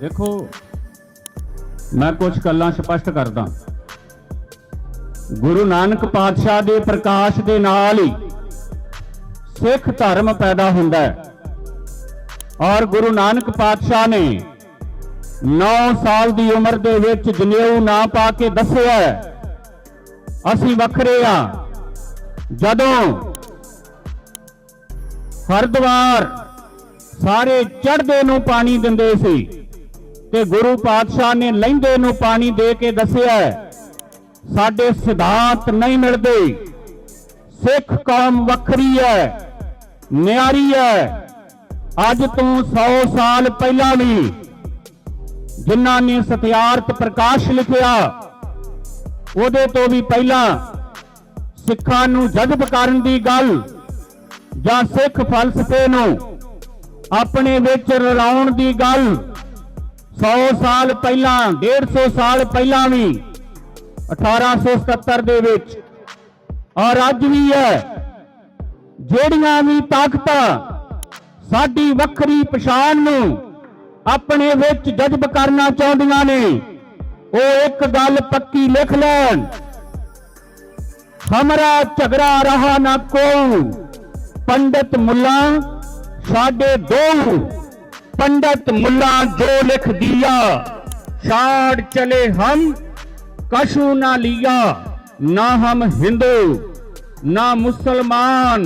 ਦੇਖੋ, ਮੈਂ ਕੁਝ ਗੱਲਾਂ ਸਪਸ਼ਟ ਕਰਦਾ। ਗੁਰੂ ਨਾਨਕ ਪਾਤਸ਼ਾਹ ਦੇ ਪ੍ਰਕਾਸ਼ ਦੇ ਨਾਲ ਹੀ ਸਿੱਖ ਧਰਮ ਪੈਦਾ ਹੁੰਦਾ ਹੈ। ਔਰ ਗੁਰੂ ਨਾਨਕ ਪਾਤਸ਼ਾਹ ਨੇ 9 ਸਾਲ ਦੀ ਉਮਰ ਦੇ ਵਿੱਚ ਜਨੇਊ ਨਾ ਪਾ ਕੇ ਦੱਸਿਆ ਅਸੀਂ ਵੱਖਰੇ ਆ। ਜਦੋਂ ਹਰਦੁਆਰ ਸਾਰੇ ਚੜ੍ਹਦੇ ਨੂੰ ਪਾਣੀ ਦਿੰਦੇ ਸੀ ਤੇ ਗੁਰੂ ਪਾਤਸ਼ਾਹ ਨੇ ਲਹਿੰਦੇ ਨੂੰ ਪਾਣੀ ਦੇ ਕੇ ਦੱਸਿਆ ਸਾਡੇ ਸਿਧਾਂਤ ਨਹੀਂ ਮਿਲਦੇ। ਸਿੱਖ ਕੌਮ ਵੱਖਰੀ ਹੈ, ਨਿਆਰੀ ਹੈ। ਅੱਜ ਤੋਂ 100 ਸਾਲ ਪਹਿਲਾਂ ਵੀ ਜਿਨ੍ਹਾਂ ਨੇ ਸਤਿਆਰਥ ਪ੍ਰਕਾਸ਼ ਲਿਖਿਆ, ਉਹਦੇ ਤੋਂ ਵੀ ਪਹਿਲਾਂ ਸਿੱਖਾਂ ਨੂੰ ਜਜ਼ਬ ਕਰਨ ਦੀ ਗੱਲ ਜਾਂ ਸਿੱਖ ਫਲਸਫੇ ਨੂੰ ਆਪਣੇ ਵਿੱਚ ਰਲਾਉਣ ਦੀ ਗੱਲ 100 ਸਾਲ ਪਹਿਲਾਂ 150 ਸਾਲ ਪਹਿਲਾਂ ਵੀ 1877 ਦੇ ਵਿੱਚ ਔਰ ਅੱਜ ਵੀ ਹੈ, ਜਿਹੜੀਆਂ ਵੀ ਤਾਕਤਾਂ ਸਾਡੀ ਵੱਖਰੀ ਪਛਾਣ ਨੂੰ ਆਪਣੇ ਵਿੱਚ ਜਜ਼ਬ ਕਰਨਾ ਚਾਹੁੰਦੀਆਂ ਨੇ, ਉਹ ਇੱਕ ਗੱਲ ਪੱਕੀ ਲਿਖ ਲੈਣ। ਹਮਰਾ ਝਗੜਾ ਰਹਾ ਨਾ ਕੋ ਪੰਡਤ ਮੁੱਲਾ ਸਾਡੇ ਦੋ पंडित मुल्ला जो लिख दिया छाड़ चले हम कशु ना लिया ना हम हिंदू ना मुसलमान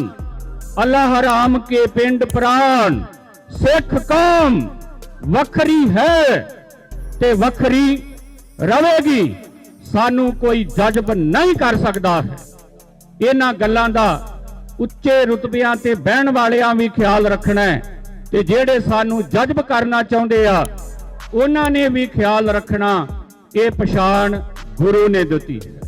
अल्लाह राम के पिंड प्राण सिख कौम ਵੱਖਰੀ ਹੈ ਤੇ ਵੱਖਰੀ ਰਵੇਗੀ ਸਾਨੂੰ ਕੋਈ ਜਜ਼ਬ ਨਹੀਂ ਕਰ ਸਕਦਾ ਹੈ ਇਹਨਾਂ ਗੱਲਾਂ ਦਾ ਉੱਚੇ ਰੁਤਬਿਆਂ ਤੇ ਬਹਿਣ ਵਾਲਿਆਂ ਵੀ ਖਿਆਲ ਰੱਖਣਾ ਹੈ ਤੇ ਜਿਹੜੇ ਸਾਨੂੰ ਜਜ਼ਬ ਕਰਨਾ ਚਾਹੁੰਦੇ ਆ, ਉਹਨਾਂ ਨੇ ਵੀ ਖਿਆਲ ਰੱਖਣਾ, ਇਹ ਪਛਾਣ ਗੁਰੂ ਨੇ ਦਿੱਤੀ। ਹੈ